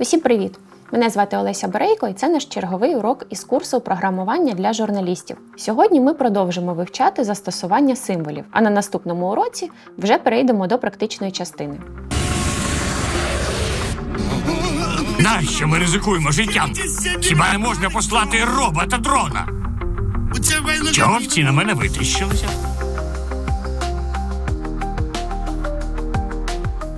Усім привіт! Мене звати Олеся Берейко, і це наш черговий урок із курсу програмування для журналістів. Сьогодні ми продовжимо вивчати застосування символів, а на наступному уроці вже перейдемо до практичної частини. Нащо ми ризикуємо життям? Хіба не можна послати робота дрона? Чого всі на мене витріщилися?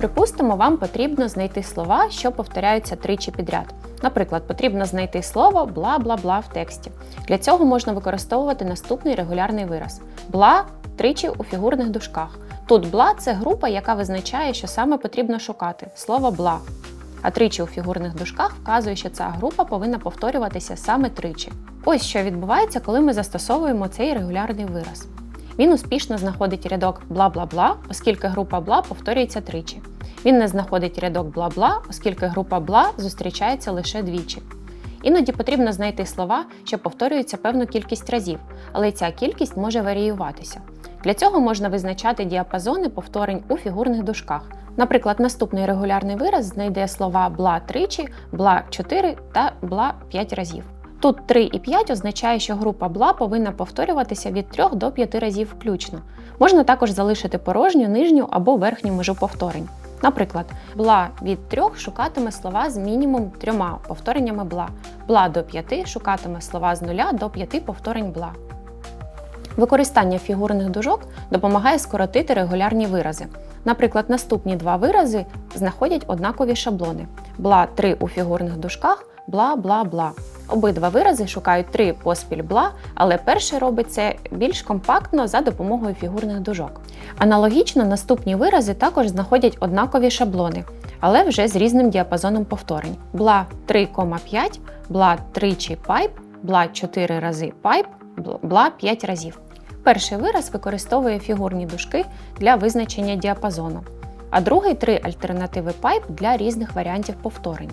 Припустимо, вам потрібно знайти слова, що повторяються тричі підряд. Наприклад, потрібно знайти слово бла бла бла в тексті. Для цього можна використовувати наступний регулярний вираз: бла тричі у фігурних дужках. Тут бла це група, яка визначає, що саме потрібно шукати слово бла. А тричі у фігурних дужках вказує, що ця група повинна повторюватися саме тричі. Ось що відбувається, коли ми застосовуємо цей регулярний вираз. Він успішно знаходить рядок бла-бла-бла, оскільки група бла повторюється тричі. Він не знаходить рядок бла-бла, оскільки група бла зустрічається лише двічі. Іноді потрібно знайти слова, що повторюються певну кількість разів, але ця кількість може варіюватися. Для цього можна визначати діапазони повторень у фігурних дужках. Наприклад, наступний регулярний вираз знайде слова бла тричі, бла 4 та бла 5 разів. Тут 3 і 5 означає, що група бла повинна повторюватися від 3 до 5 разів включно. Можна також залишити порожню нижню або верхню межу повторень. Наприклад, бла від трьох шукатиме слова з мінімум трьома повтореннями бла. Бла до п'яти шукатиме слова з нуля до п'яти повторень бла. Використання фігурних дужок допомагає скоротити регулярні вирази. Наприклад, наступні два вирази знаходять однакові шаблони: бла 3 у фігурних дужках, бла бла бла. Обидва вирази шукають три поспіль бла, але перший робить це більш компактно за допомогою фігурних дужок. Аналогічно наступні вирази також знаходять однакові шаблони, але вже з різним діапазоном повторень: бла 3,5, бла тричі пайп, бла 4 рази пайп, бла 5 разів. Перший вираз використовує фігурні дужки для визначення діапазону, а другий три альтернативи пайп для різних варіантів повторень.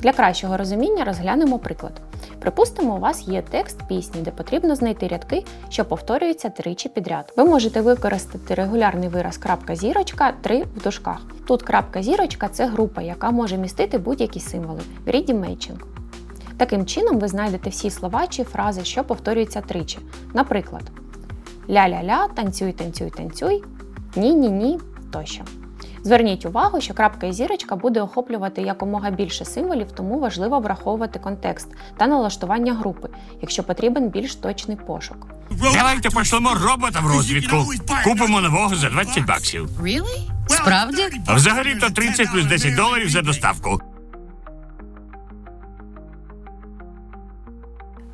Для кращого розуміння розглянемо приклад. Припустимо, у вас є текст пісні, де потрібно знайти рядки, що повторюються тричі підряд. Ви можете використати регулярний вираз крапка зірочка 3 в дужках. Тут крапка зірочка це група, яка може містити будь-які символи greedy matching. Таким чином, ви знайдете всі слова чи фрази, що повторюються тричі. Наприклад, ля-ля-ля, танцюй, танцюй, танцюй, ні-ні-ні тощо. Зверніть увагу, що крапка і зірочка буде охоплювати якомога більше символів, тому важливо враховувати контекст та налаштування групи, якщо потрібен більш точний пошук. Давайте пошлемо робота в розвідку. Купимо нового за 20 баксів. Справді? Взагалі-то 30 плюс 10 доларів за доставку.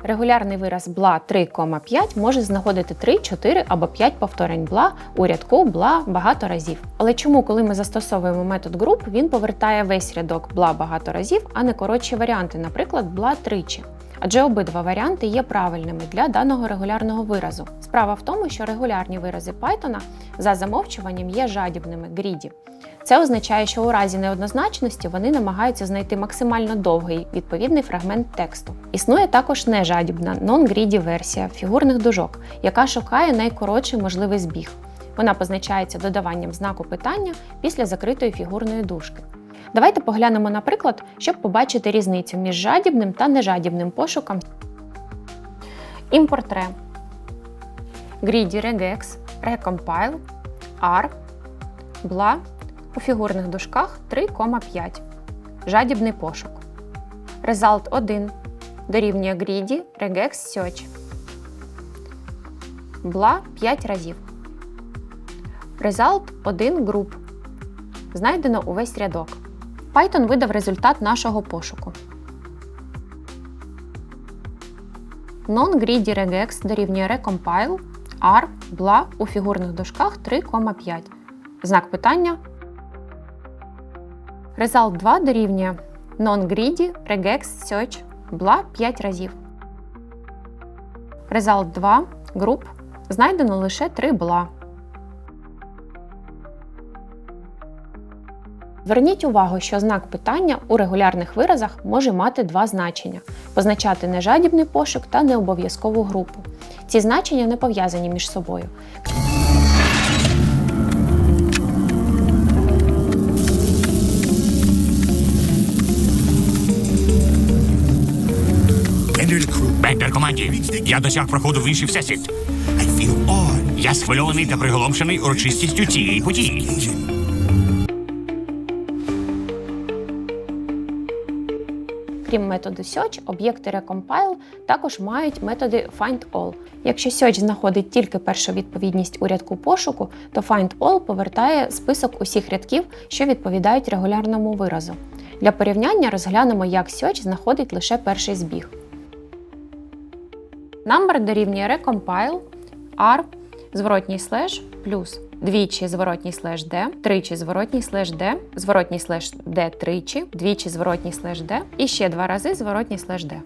Регулярний вираз бла 3,5 може знаходити 3, 4 або 5 повторень бла у рядку бла багато разів. Але чому, коли ми застосовуємо метод груп, він повертає весь рядок бла багато разів, а не коротші варіанти, наприклад, бла тричі? Адже обидва варіанти є правильними для даного регулярного виразу. Справа в тому, що регулярні вирази Python за замовчуванням є жадібними greedy. Це означає, що у разі неоднозначності вони намагаються знайти максимально довгий відповідний фрагмент тексту. Існує також нежадібна non-greedy версія фігурних дужок, яка шукає найкоротший можливий збіг. Вона позначається додаванням знаку питання після закритої фігурної дужки. Давайте поглянемо на приклад, щоб побачити різницю між жадібним та нежадібним пошуком. Імпорт ре. Greedy regex, recompile, R, бла у фігурних дужках 3,5. Жадібний пошук. Result 1 дорівнює greedy regex search. Бла 5 разів. Result 1 group. Знайдено увесь рядок. Python видав результат нашого пошуку. Non-greedy regex дорівнює recompile R бла у фігурних дужках 3,5. Знак питання. Result 2 дорівнює non-greedy regex search бла 5 разів. Result 2 group знайдено лише 3 бла. Зверніть увагу, що знак питання у регулярних виразах може мати два значення позначати нежадібний пошук та необов'язкову групу. Ці значення не пов'язані між собою. Команді. Я досяг проходу в інший всесвіт. Я схвильований та приголомшений урочистістю цієї події. Крім методу search, об'єкти recompile також мають методи findAll. Якщо search знаходить тільки першу відповідність у рядку пошуку, то findAll повертає список усіх рядків, що відповідають регулярному виразу. Для порівняння розглянемо, як search знаходить лише перший збіг. Number дорівнює recompile r зворотній слеш плюс двічі зворотній слеш d, тричі зворотній слеш d, зворотній слеш d тричі, двічі зворотній слеш d і ще два рази зворотній слеш d.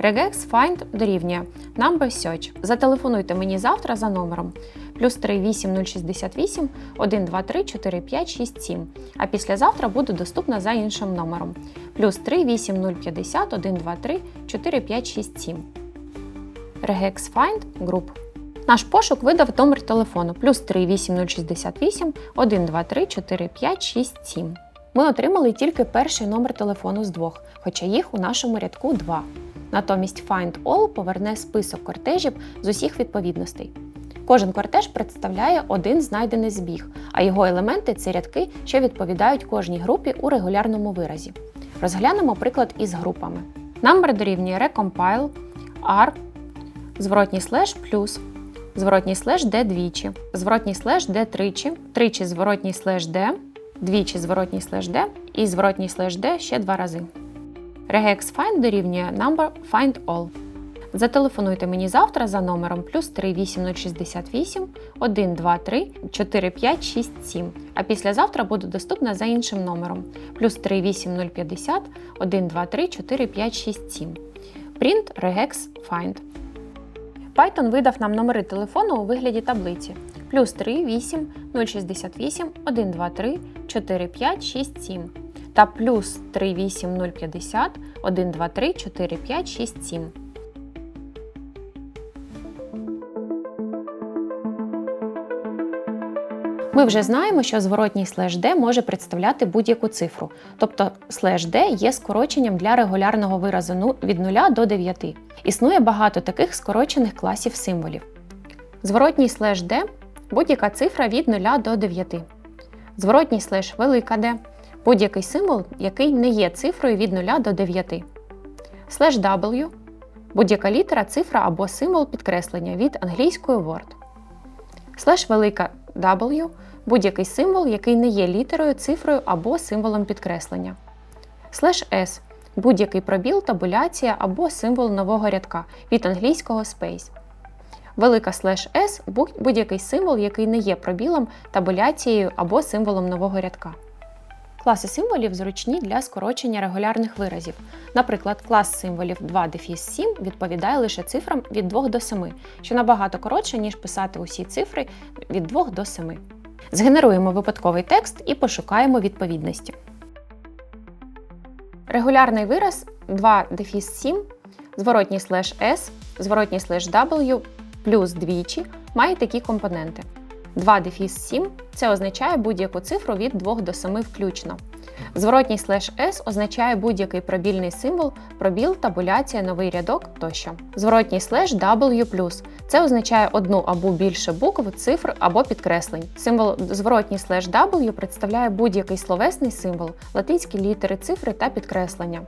Regex find дорівнює number search. Зателефонуйте мені завтра за номером плюс 38068 123 45 67, а післязавтра буду доступна за іншим номером плюс 38050 123 4567. Regex Find Group. Наш пошук видав номер телефону плюс 38068 123 45 67. Ми отримали тільки перший номер телефону з двох, хоча їх у нашому рядку два. Натомість Find All поверне список кортежів з усіх відповідностей. Кожен кортеж представляє один знайдений збіг, а його елементи це рядки, що відповідають кожній групі у регулярному виразі. Розглянемо приклад із групами. Number дорівнює recompile r зворотній слеш плюс, зворотній слеш d двічі, зворотній слеш d тричі, тричі зворотній слеш d, двічі зворотній слеш d і зворотній слеш d ще два рази. Regex find дорівнює number find all. Зателефонуйте мені завтра за номером плюс 38068 123 4567, а післязавтра буду доступна за іншим номером плюс 38050 123 4567. Print regex find. Python видав нам номери телефону у вигляді таблиці плюс 3, 8, 068, 123, 45, 67 та плюс 3, 8, 050, 123, 45, 67. Ми вже знаємо, що зворотній слеш d може представляти будь-яку цифру, тобто слеш d є скороченням для регулярного виразу від 0 до 9. Існує багато таких скорочених класів символів. Зворотній слеш d будь-яка цифра від 0 до 9. Зворотній слеш велика d будь-який символ, який не є цифрою від 0 до 9. Слеш w будь-яка літера, цифра або символ підкреслення від англійської word. Слеш велика W будь-який символ, який не є літерою, цифрою або символом підкреслення. Слеш S будь-який пробіл, табуляція або символ нового рядка від англійського space. Велика слеш S будь- будь-який символ, який не є пробілом, табуляцією або символом нового рядка. Класи символів зручні для скорочення регулярних виразів. Наприклад, клас символів 2 дефіс 7 відповідає лише цифрам від 2 до 7, що набагато коротше, ніж писати усі цифри від 2 до 7. Згенеруємо випадковий текст і пошукаємо відповідності. Регулярний вираз 2 дефіс 7, зворотній слеш s, зворотній слеш w плюс двічі має такі компоненти. 2 дефіс 7 це означає будь-яку цифру від 2 до 7 включно. Зворотній слеш S означає будь-який пробільний символ, пробіл, табуляція, новий рядок тощо. Зворотній слеш W+. Це означає одну або більше букв, цифр або підкреслень. Символ зворотній слеш W представляє будь-який словесний символ, латинські літери, цифри та підкреслення.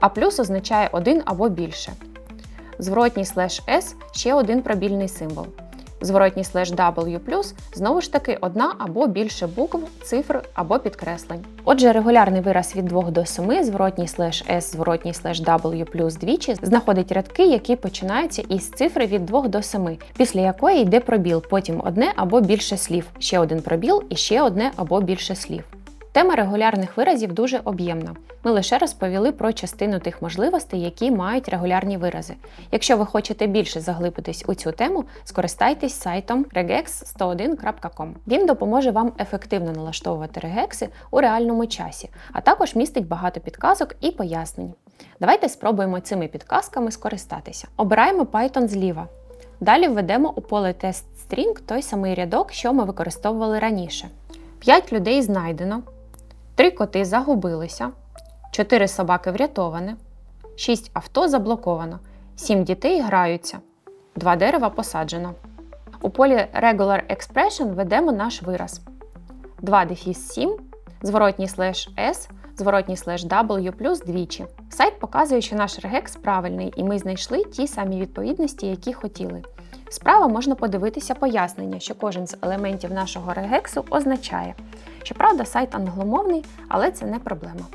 А плюс означає один або більше. Зворотній слеш S ще один пробільний символ. Зворотній слеш W+, знову ж таки одна або більше букв, цифр або підкреслень. Отже, регулярний вираз від 2 до 7, зворотній слеш S, зворотній слеш W двічі знаходить рядки, які починаються із цифри від 2 до 7, після якої йде пробіл, потім одне або більше слів, ще один пробіл і ще одне або більше слів. Тема регулярних виразів дуже об'ємна. Ми лише розповіли про частину тих можливостей, які мають регулярні вирази. Якщо ви хочете більше заглибитись у цю тему, скористайтесь сайтом regex101.com. Він допоможе вам ефективно налаштовувати регекси у реальному часі, а також містить багато підказок і пояснень. Давайте спробуємо цими підказками скористатися. Обираємо Python зліва. Далі введемо у поле TestString той самий рядок, що ми використовували раніше. 5 людей знайдено. Три коти загубилися, чотири собаки врятоване, шість авто заблоковано. Сім дітей граються. Два дерева посаджено. У полі Regular Expression ведемо наш вираз. 2 дефіс 7, зворотній слеш S, зворотній слеш W плюс двічі. Сайт показує, що наш регекс правильний, і ми знайшли ті самі відповідності, які хотіли. Справа можна подивитися пояснення, що кожен з елементів нашого регексу означає. Щоправда, сайт англомовний, але це не проблема.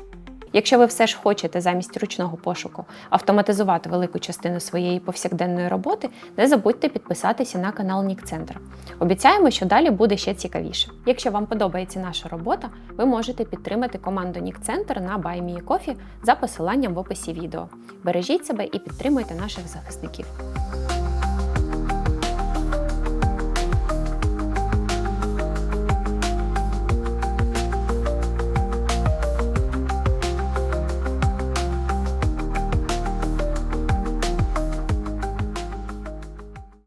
Якщо ви все ж хочете замість ручного пошуку автоматизувати велику частину своєї повсякденної роботи, не забудьте підписатися на канал Нікцентр. Обіцяємо, що далі буде ще цікавіше. Якщо вам подобається наша робота, ви можете підтримати команду Нікцентр на BuyMeCoffee за посиланням в описі відео. Бережіть себе і підтримуйте наших захисників.